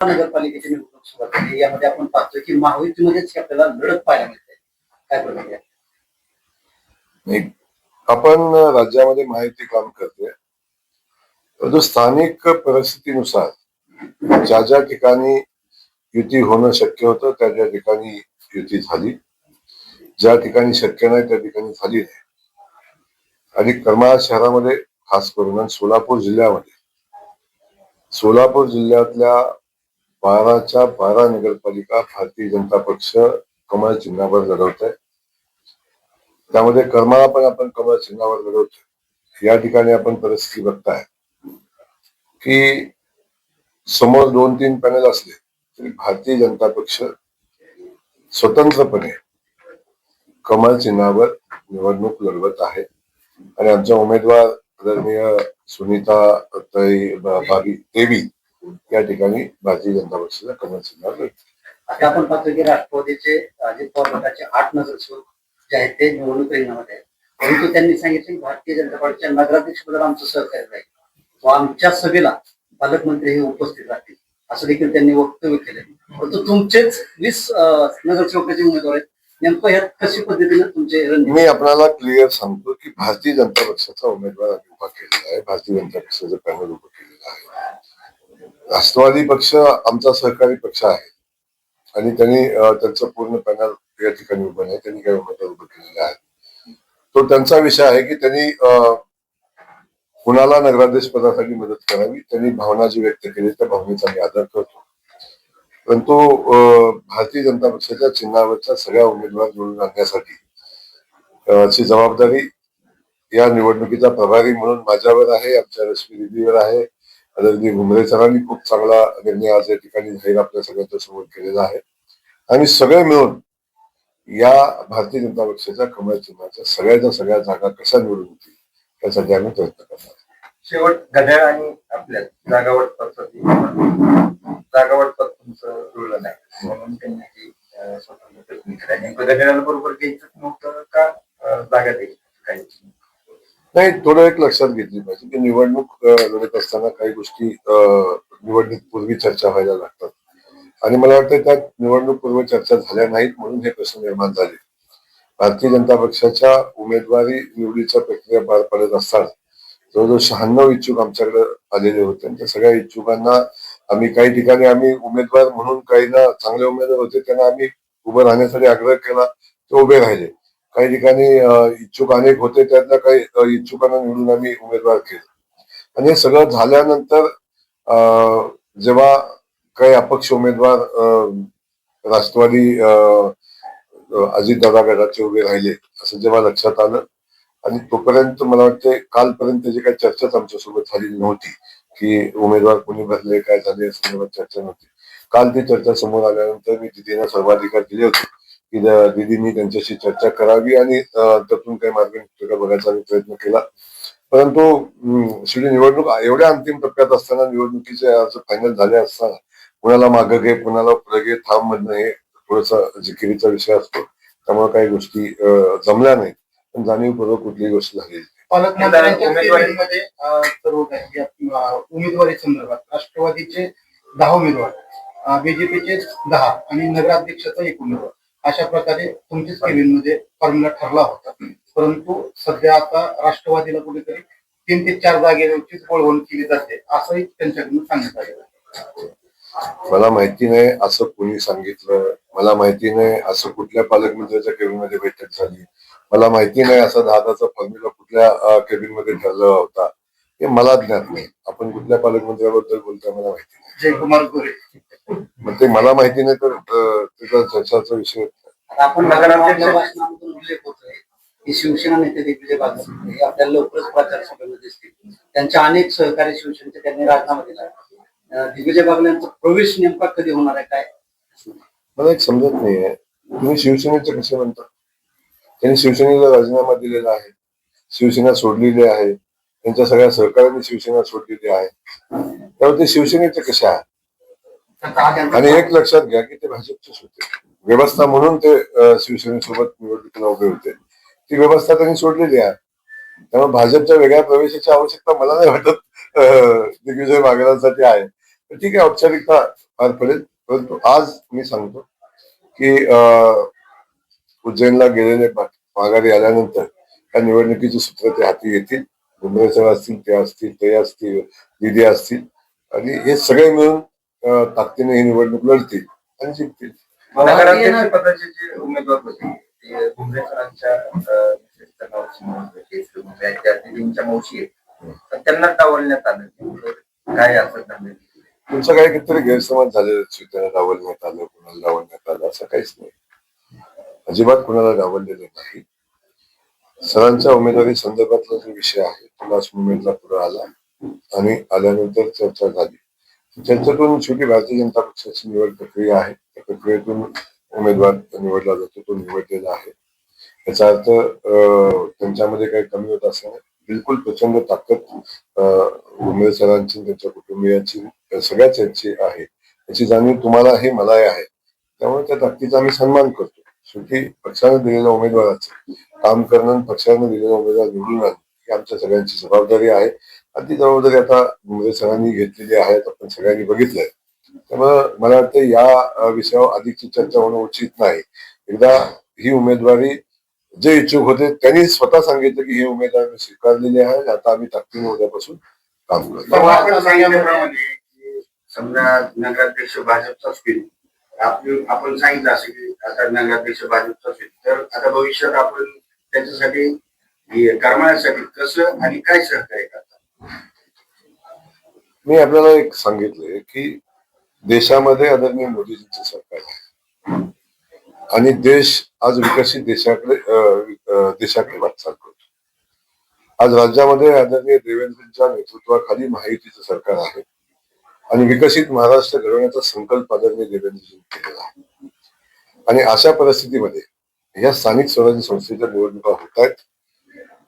नगरपालिकेची निवडणूक सुरुवात केली यामध्ये आपण पाहतोय की महायुतीमध्येच आपल्याला लढत पाहायला मिळते. काय प्रक्रिया नाही आपण राज्यामध्ये माहिती काम करते परंतु स्थानिक परिस्थितीनुसार ज्या ज्या ठिकाणी युती होणं शक्य होतं त्या ज्या ठिकाणी युती झाली. ज्या ठिकाणी शक्य नाही त्या ठिकाणी झाली नाही. आणि करमाळा शहरामध्ये खास करून सोलापूर जिल्ह्यामध्ये सोलापूर जिल्ह्यातल्या बाराच्या बारा नगरपालिका भारतीय जनता पक्ष कमळ चिन्हावर लढवत आहे त्यामध्ये करमाळा पण आपण कमळ चिन्हावर लढवतोय. या ठिकाणी आपण परिस्थिती बघताय. की समोर दोन तीन पॅनल असले तरी भारतीय जनता पक्ष स्वतंत्रपणे कमळ चिन्हावर निवडणूक लढवत आहे. आणि आमच्या उमेदवार आदरणीय सुनीता ताई बाबी देवी या ठिकाणी भारतीय जनता कमळ चिन्हावर लढतात आता आपण पाहतोय की राष्ट्रवादीचे अजित पवार गटाचे आठ नगरसेवक जे आहेत ते निवडणूक रिंगणामध्ये आहेत. परंतु त्यांनी सांगितलं की भारतीय जनता पक्षाच्या नगराध्यक्ष पदाला आमचं सहकार्य राहील व आमच्या सभेला पालकमंत्री हे उपस्थित राहतील असं देखील त्यांनी वक्तव्य केले परंतु तुमचेच वीस नगरसेवकाचे उमेदवार आहेत. नेमकं ह्यात कशी पद्धतीने तुमचे मी आपल्याला क्लिअर सांगतो की भारतीय जनता पक्षाचा उमेदवार आम्ही उभा केलेला आहे. भारतीय जनता पक्षाचं पॅनल उभं केलेलं आहे. राष्ट्रवादी पक्ष आमचा सहकारी पक्ष आहे. आणि त्यांनी त्यांचं पूर्ण पॅनल या ठिकाणी उभं नाही. त्यांनी काही उमेदवार उभं केलेले आहेत. तो त्यांचा विषय आहे की त्यांनी कुणाला नगराध्यक्ष पदासाठी मदत करावी त्यांनी भावना जी व्यक्त केली त्या भावनेचा मी आदर करतो. परंतु अं, भारतीय जनता पक्षाच्या चिन्हावरच्या सगळ्या उमेदवार निवडून आणण्यासाठी ची जबाबदारी या निवडणुकीचा प्रभारी म्हणून माझ्यावर आहे आमच्या रश्मी दिदीवर आहे. आदरणीय घुमरे सरांनी खूप चांगला निर्णय आज या ठिकाणी जाहीर आपल्या सगळ्यांच्या समोर केलेला आहे. आणि सगळे मिळून या भारतीय जनता पक्षाच्या कमळ चिन्हाच्या सगळ्याच्या सगळ्या जागा कशा निवडून होतील त्यासाठी आम्ही प्रयत्न करणार शेवट घड्याळ आणि आपल्या जागावट पद्धती जागावट पद तुमचं रुळलं नाही. म्हणून त्यांनी ती अं, स्वतंत्र बरोबर घ्यायचं नव्हतं का? जागा द्यायची. काही नाही थोडं एक लक्षात घेतली पाहिजे की निवडणूक लढत असताना काही गोष्टी अं, निवडणूक पूर्वी चर्चा व्हायला लागतात. आणि मला वाटतं त्यात निवडणूक पूर्व चर्चा झाल्या नाहीत म्हणून हे प्रश्न निर्माण झाले. भारतीय जनता पक्षाच्या उमेदवारी निवडीच्या प्रक्रिया पार पडत असताना जवळजवळ शहाण्णव इच्छुक आमच्याकडे आलेले होते. त्या सगळ्या इच्छुकांना आम्ही काही ठिकाणी आम्ही उमेदवार म्हणून काही ना चांगले उमेदवार होते त्यांना आम्ही उभं राहण्यासाठी आग्रह केला ते उभे राहिले. काही ठिकाणी इच्छुक अनेक होते त्यातनं काही इच्छुकांना निवडून आम्ही उमेदवार केले. आणि हे सगळं झाल्यानंतर अं, जेव्हा काही अपक्ष उमेदवार अं, राष्ट्रवादी अजित दादा गटाचे उभे राहिले असं जेव्हा लक्षात आलं आणि तोपर्यंत मला वाटते कालपर्यंत जी काही चर्चाच आमच्यासोबत झालेली नव्हती की उमेदवार कोणी भरले काय झाले संदर्भात चर्चा नव्हती. काल ती चर्चा समोर आल्यानंतर मी तिथे सर्वाधिकार दिले होते. की दिदींनी त्यांच्याशी चर्चा करावी आणि त्यातून काही मार्ग निघतो बघायचा आम्ही प्रयत्न केला. परंतु शेवटी निवडणूक एवढ्या अंतिम टप्प्यात असताना निवडणुकीचे फायनल झाले असताना कुणाला मागं घे कुणाला पुढे घे थांब म्हणणं हे थोडस जिकिरीचा विषय असतो. त्यामुळे काही गोष्टी जमल्या नाहीत. पण जाणीवपूर्वक कुठलीही गोष्ट अं, उमेदवारी संदर्भात राष्ट्रवादीचे दहा उमेदवार बीजेपीचे दहा आणि नगराध्यक्षाचा एक उमेदवार. अशा प्रकारे तुमच्याच केबिनमध्ये फॉर्म्युला ठरला होता. परंतु सध्या आता राष्ट्रवादीला कुठेतरी तीन ते चार जागेवरचीच वळवण केली जाते असंही त्यांच्याकडून सांगण्यात आलेलं आहे मला माहिती नाही असं कोणी सांगितलं. मला माहिती नाही असं कुठल्या पालकमंत्र्याच्या केबिनमध्ये बैठक झाली. मला माहिती नाही असं दहाचा फॉर्म्युला कुठल्या केबिनमध्ये ठरला होता. हे मला ज्ञात नाही. आपण कुठल्या पालकमंत्र्याबद्दल बोलतोय मला माहिती नाही. जयकुमार गोरे मग ते मला माहिती नाही तर अं, त्याचा चर्चाचा विषय आपण भाषणामधून उल्लेख होतोय की शिवसेना नेते दिग्विजय बागल हे आपल्याला लवकरच प्रचार सभेमध्ये दिसतील त्यांच्या अनेक सहकारी शिवसेनेचे त्यांनी राजीनामा दिला. अं, दिग्विजय बागल यांचा प्रवेश नेमका कधी होणार आहे काय? मला एक समजत नाहीये. तुम्ही शिवसेनेचे कसे म्हणता? त्यांनी शिवसेनेला राजीनामा दिलेला आहे. शिवसेना सोडलेली आहे. त्यांच्या सगळ्या सहकार्याने शिवसेना सोडलेली आहे. त्यामुळे ते शिवसेनेचे कसे आहेत? आणि एक लक्षात घ्या की ते भाजपचेच होते. व्यवस्था म्हणून ते शिवसेनेसोबत निवडणुकीला उभे होते. ती व्यवस्था त्यांनी सोडलेली आहे. त्यामुळे भाजपच्या वेगळ्या प्रवेशाची आवश्यकता मला नाही वाटत दिग्विजय बागलांसाठी आहे. तर ठीक आहे औपचारिकता पार पडेल परंतु आज मी सांगतो की उज्जैनला गेलेले माघारी आल्यानंतर त्या निवडणुकीची सूत्र ते हाती येतील. भुमरे सर असतील ते असतील ते असतील दिदी असतील. आणि हे सगळे मिळून ताकदीने ही निवडणूक लढतील आणि जिंकतील. नगराध्यक्ष पदाचे जे उमेदवार होते ते दिदींच्या मावशी आहेत. तर त्यांना डावलण्यात आलं काय असं झालं तुमचा काही कितीतरी गैरसमज झालेला त्यांना डावलण्यात आलं कुणाला डावलण्यात आलं असं काहीच नाही. अजिबात कुणाला डावललेलं नाही. सरांच्या उमेदवारी संदर्भातला जो विषय आहे तो लास्ट मुवमेंटला पुढे आला आणि आल्यानंतर चर्चा झाली. चर्चेतून शेवटी भारतीय जनता पक्षाची निवड प्रक्रिया आहे. त्या प्रक्रियेतून उमेदवार निवडला जातो तो निवडलेला आहे. याचा अर्थ त्यांच्यामध्ये काही कमी होत असं बिलकुल प्रचंड ताकद उमेद सरांची त्यांच्या कुटुंबियांची सगळ्याच यांची आहे. याची जाणीव तुम्हालाही मलाही आहे. त्यामुळे त्या ताकदीचा आम्ही सन्मान करतो. शेवटी पक्षानं दिलेल्या उमेदवाराचं काम करणं आणि पक्षानं दिलेला उमेदवार निवडून आणणं ही आमच्या सगळ्यांची जबाबदारी आहे. आणि ती जबाबदारी आता मुंबई सरांनी घेतलेली आहे आपण सगळ्यांनी बघितलंय. त्यामुळं मला वाटतं या विषयावर अधिकची चर्चा होणं उचित नाही. एकदा ही उमेदवारी जे इच्छुक होते त्यांनी स्वतः सांगितलं की ही उमेदवारी स्वीकारलेली आहे. आता आम्ही ताकदीने उद्यापासून काम करतो समजा नगराध्यक्ष भाजपचाच होईल आपण आपण सांगितलं असं की आता नगराध्यक्ष भाजपचाच असेल तर आता भविष्यात आपण त्याच्यासाठी हे कसं आणि काय सहकार्य करतात? मी आपल्याला एक सांगितलंय की देशामध्ये आदरणीय मोदीजींचं सरकार आहे. आणि देश आज विकसित देशाकडे देशाकडे वाटचाल करतो. आज राज्यामध्ये आदरणीय देवेंद्रजींच्या नेतृत्वाखाली महायुतीचं सरकार आहे. आणि विकसित महाराष्ट्र घडवण्याचा संकल्प आदरणीय देवेंद्रजी केलेला आहे. आणि अशा परिस्थितीमध्ये या स्थानिक स्वराज्य संस्थेच्या निवडणुका होत आहेत.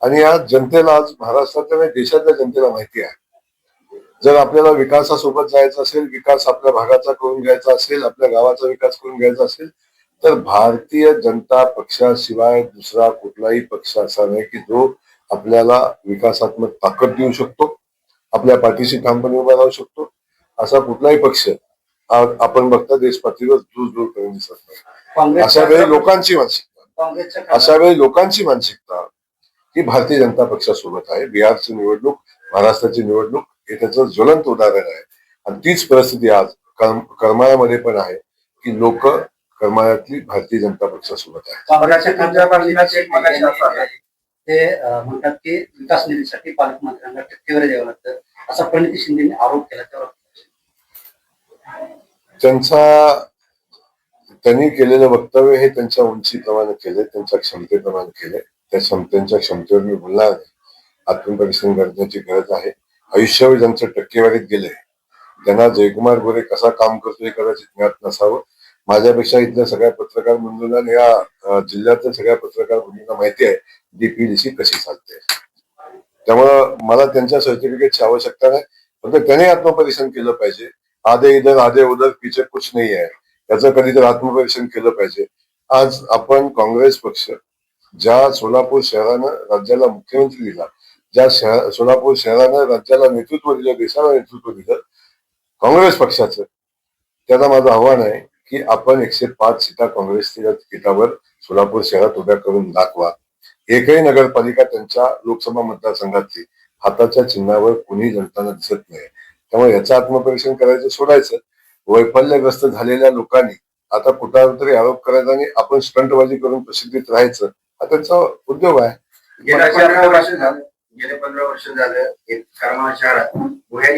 आणि या जनतेला आज महाराष्ट्रातल्या देशातल्या जनतेला माहिती आहे. जर आपल्याला विकासासोबत जायचं असेल विकास आपल्या भागाचा करून घ्यायचा असेल आपल्या गावाचा विकास करून घ्यायचा असेल तर भारतीय जनता पक्षाशिवाय दुसरा कुठलाही पक्ष असा नाही की जो आपल्याला विकासात्मक ताकद देऊ शकतो आपल्या पाठीशी ठामपणे उभा राहू शकतो असा कुठलाही पक्ष आज आपण बघता देश पातळीवर दूर दूर करून दिसत नाही. अशा वेळी लोकांची मानसिकता. अशा वेळी लोकांची मानसिकता ही भारतीय जनता पक्षासोबत आहे. बिहारची निवडणूक महाराष्ट्राची निवडणूक हे त्याचं ज्वलंत उदाहरण आहे. आणि तीच परिस्थिती आज कर्म- करमाळ्यामध्ये पण आहे की लोक करमाळ्यातली भारतीय जनता पक्षासोबत आहे. ते म्हणतात की विकास निधीसाठी पालकमंत्र्यांना टक्केवारी द्यावं लागतं. असा प्रणिती शिंदेने आरोप केला त्यावर त्यांचा त्यांनी केलेलं वक्तव्य हे त्यांच्या उंचीप्रमाणे केले त्यांच्या क्षमतेप्रमाणे केले. त्या क्षमतेच्या क्षमतेवर मी बोलणार नाही आत्मपरिश्रम करण्याची गरज आहे. आयुष्यावर ज्यांचं टक्केवारीत गेले त्यांना जयकुमार गोरे कसा काम करतो हे कदाचित ज्ञात नसावं. माझ्यापेक्षा इथल्या सगळ्या पत्रकार बंधूंना या जिल्ह्यातल्या सगळ्या पत्रकार बंधूंना माहिती आहे डीपीडीसी कशी चालते. त्यामुळं मला त्यांच्या सर्टिफिकेटची आवश्यकता नाही फक्त त्याने आत्मपरिश्रम केलं पाहिजे. आधे इधर आधे उधर पीछे कुछ नाही आहे याचं कधीतरी आत्मपरीक्षण केलं पाहिजे। आज आपण काँग्रेस पक्ष ज्या सोलापूर शहरानं राज्याला मुख्यमंत्री दिला ज्या शहर सोलापूर शहरानं राज्याला नेतृत्व दिलं देशाला नेतृत्व दिलं काँग्रेस पक्षाचं त्याला माझं आव्हान आहे की आपण एकशे पाच सीटा काँग्रेसच्या तिकिटावर सोलापूर शहरात उभ्या करून दाखवा. एकही नगरपालिका त्यांच्या लोकसभा मतदारसंघातली हाताच्या चिन्हावर कुणी जनताना दिसत नाही. त्यामुळे याचं आत्मपरीक्षण करायचं सोडायचं. वैफल्यग्रस्त झालेल्या लोकांनी आता कुठं तरी आरोप करायचा आणि आपण स्टंटबाजी करून प्रसिद्धीत राहायचं हा त्यांचा उद्योग आहे. गेल्या पंधरा वर्ष झालं गेले पंधरा वर्ष झालं एक करमाळा शहरात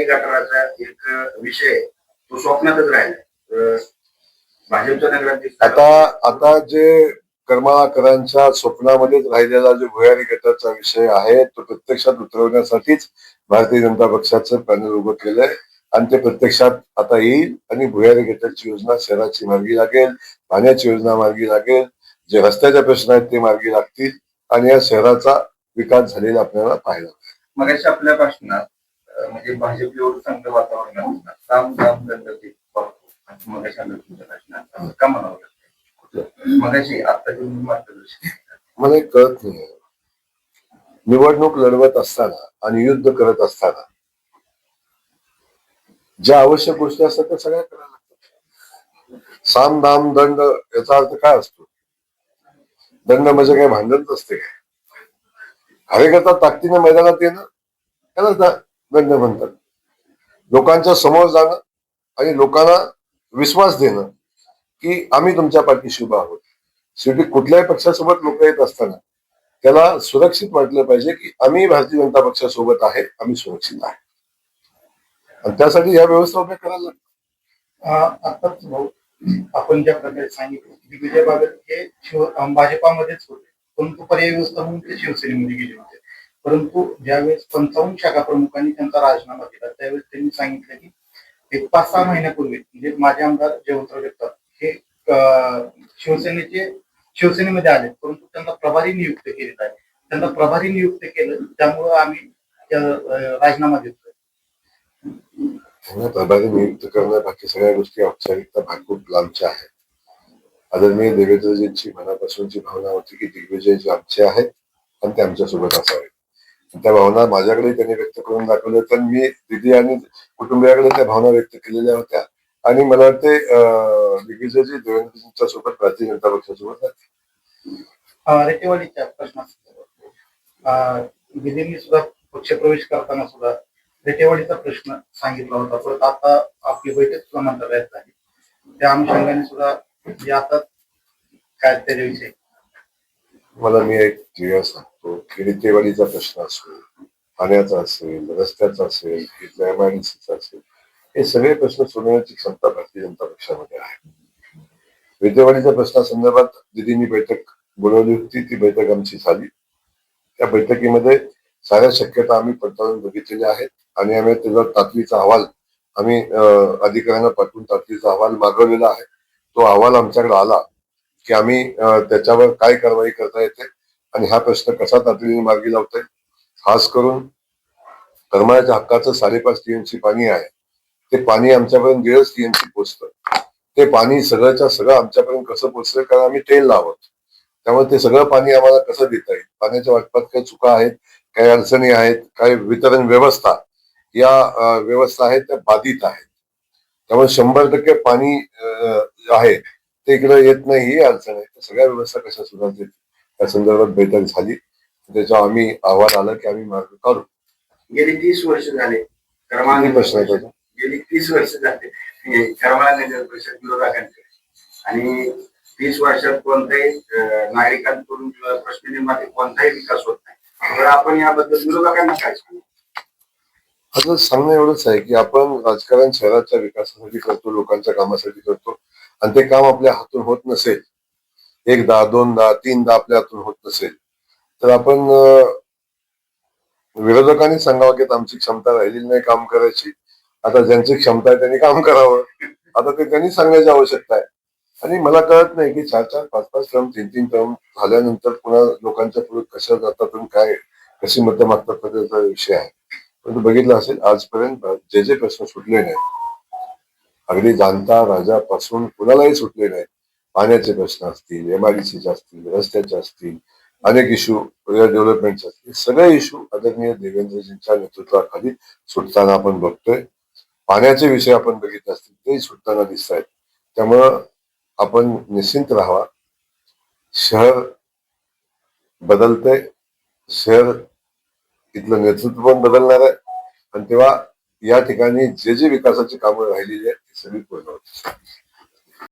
गटाराचा एक विषय तो स्वप्नातच राहिला. अं, भाजपचा नगराध्यक्ष आता आता जे करमाळाकरांच्या स्वप्नामध्येच राहिलेला जो भुयारी गटाचा विषय आहे तो प्रत्यक्षात उतरवण्यासाठीच भारतीय जनता पक्षाचं पॅनल उभं केलंय आणि ते प्रत्यक्षात आता येईल आणि भुयारी गटाची योजना शहराची मार्गी लागेल पाण्याची योजना मार्गी लागेल जे रस्त्याचे प्रश्न आहेत ते मार्गी लागतील आणि या शहराचा विकास झालेला आपल्याला पाहायला. मगाशी आपल्या भाषणात अं, म्हणजे भाजप एवढं चांगलं वातावरण. काम काम भाषणात असं का म्हणावं लागतं मार्गदर्शन केलं. मला कळत नाही निवडणूक लढवत असताना आणि युद्ध करत असताना ज्या आवश्यक गोष्टी असतात त्या सगळ्या करायला लागतात. साम दाम दंड याचा अर्थ काय असतो? दंड म्हणजे काय? भांडणच असते काय? कार्यकर्ता ताकदीने मैदानात येणं त्याला दंड म्हणतात. लोकांच्या समोर जाणं आणि लोकांना विश्वास देणं की आम्ही तुमच्या पाठीशी उभा आहोत. शेवटी कुठल्याही पक्षासोबत लोक येत असताना त्याला सुरक्षित वाटलं पाहिजे की आम्ही भारतीय जनता पक्षासोबत आहे आम्ही सुरक्षित आहे. आणि त्यासाठी या व्यवस्था उभ्या करायला लागतात. आताच भाऊ आपण ज्या प्रकारे सांगितलं विजय बागल हे शिव भाजपामध्येच होते. परंतु पर्यायी व्यवस्था म्हणून ते शिवसेनेमध्ये गेले होते. परंतु ज्यावेळेस पंचावन्न शाखा प्रमुखांनी त्यांचा राजीनामा दिला त्यावेळेस त्यांनी सांगितलं की एक पाच सहा महिन्यापूर्वी म्हणजे माझे आमदार जयवंतराव जगताप हे शिवसेनेचे शिवसेनेमध्ये आले परंतु त्यांना प्रभारी नियुक्त केलेत आहे त्यांना प्रभारी नियुक्त केलं त्यामुळं आम्ही त्या, राजीनामा देतोय. त्यांना प्रभारी नियुक्त करणं बाकी सगळ्या गोष्टी औपचारिकता भाग खूप लांबच्या आहेत. आदरणीय देवेंद्रजींची मनापासूनची भावना होती की दिग्विजय जे आमचे आहेत आणि ते आमच्यासोबत असावे त्या भावना माझ्याकडे त्यांनी व्यक्त करून दाखवल्या तर मी दिदी आणि कुटुंबियाकडे त्या भावना व्यक्त केलेल्या होत्या. आणि मला वाटते अं, दिग्विजयजी देवेंद्रजींच्या सोबत भारतीय जनता पक्षासोबत रेटेवाडीच्या प्रश्नात सुद्धा पक्षप्रवेश करताना सुद्धा रेटेवाडीचा प्रश्न सांगितला होता. परत आता आपली बैठक सुद्धा मंत्रालयात झाली. त्या अनुषंगाने सुद्धा जे आता काय त्याच्याविषयी मला मी एक क्लिअर सांगतो. की रितेवाडीचा प्रश्न असेल पाण्याचा असेल रस्त्याचा असेल एमआयडीसीचा असेल हे सगळे प्रश्न सोडवण्याची क्षमता भारतीय जनता पक्षामध्ये आहे. विद्यावाडीच्या प्रश्नासंदर्भात दिदींनी बैठक बोलवली होती ती बैठक आमची झाली. त्या बैठकीमध्ये साऱ्या शक्यता आम्ही पडताळून बघितलेल्या आहेत आणि आम्ही त्याचा तातडीचा अहवाल आम्ही अं, अधिकाऱ्यांना पाठवून तातडीचा अहवाल मागवलेला आहे. तो अहवाल आमच्याकडे आला की आम्ही त्याच्यावर काय कारवाई करता येते आणि हा प्रश्न कसा तातडीने मार्गी लावता येईल. खास करून करमाळ्याच्या हक्काचं साडेपाच टीएमसी पाणी आहे. ते पाणी आमच्यापर्यंत दीडच टीएमसी पोचतं. ते पाणी सगळंच्या सगळं आमच्यापर्यंत कसं पोचतं कारण आम्ही तेल लावत. त्यामुळे ते सगळं पाणी आम्हाला कसं देता येईल? पाण्याच्या वाटपात काही चुका आहेत काही अडचणी आहेत काही वितरण व्यवस्था या व्यवस्था आहेत त्या बाधित आहेत. त्यामुळे शंभर टक्के पाणी आहे ते इकडे येत नाही ही अडचण आहे. सगळ्या व्यवस्था कशा सुधारतील? त्या संदर्भात बैठक झाली. त्याच्यावर आम्ही अहवाल आलं की आम्ही मार्ग काढू. गेली तीस वर्ष झाले. नगर प्रश्न तीस वर्ष जाते. हे करमाळा नगर परिषद विरोधकांकडे आणि तीस वर्षात कोणताही नागरिकांकडून किंवा प्रश्न निर्माते कोणताही विकास होत नाही. तर आपण याबद्दल विरोधकांना काय सांगू? असं सांगणं एवढंच आहे की आपण राजकारण शहराच्या विकासासाठी करतो लोकांच्या कामासाठी करतो. आणि ते काम आपल्या हातून होत नसेल एकदा दोनदा तीनदा आपल्या हातून होत नसेल तर आपण विरोधकांनी सांगावं की आमची क्षमता राहिलेली नाही काम करायची. आता ज्यांची क्षमता आहे त्यांनी काम करावं. आता ते त्यांनी सांगण्याची आवश्यकता आहे. आणि मला कळत नाही की चार चार पाच पाच टर्म तीन तीन टर्म झाल्यानंतर पुन्हा लोकांच्या पुढे कशा जातात आणि काय कशी मतं मागतात त्याचा विषय आहे. परंतु बघितलं असेल आजपर्यंत जे जे प्रश्न सुटले नाहीत अगदी जाणता राजापासून कुणालाही सुटले नाहीत. पाण्याचे प्रश्न असतील एमआयडीसीचे असतील रस्त्याचे असतील अनेक इश्यू डेव्हलपमेंटचे असतील सगळे इश्यू आदरणीय देवेंद्रजींच्या नेतृत्वाखाली सुटताना आपण बघतोय. पाण्याचे विषय आपण बघितले असतील ते सुटताना दिसत आहेत त्यामुळं आपण निश्चिंत राहावा. शहर बदलते शहर इथलं नेतृत्व पण बदलणार आहे. आणि तेव्हा या ठिकाणी जे जे विकासाची कामं राहिलेली आहेत ती सगळी पूर्ण होती